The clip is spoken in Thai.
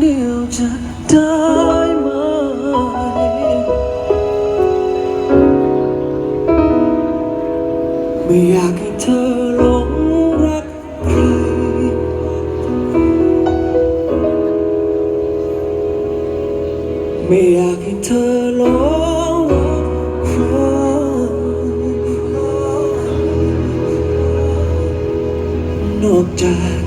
เดียวจะได้ไหม ไม่อยากให้เธอหลงรักใคร ไม่อยากให้เธอหลงรักใคร นอกจาก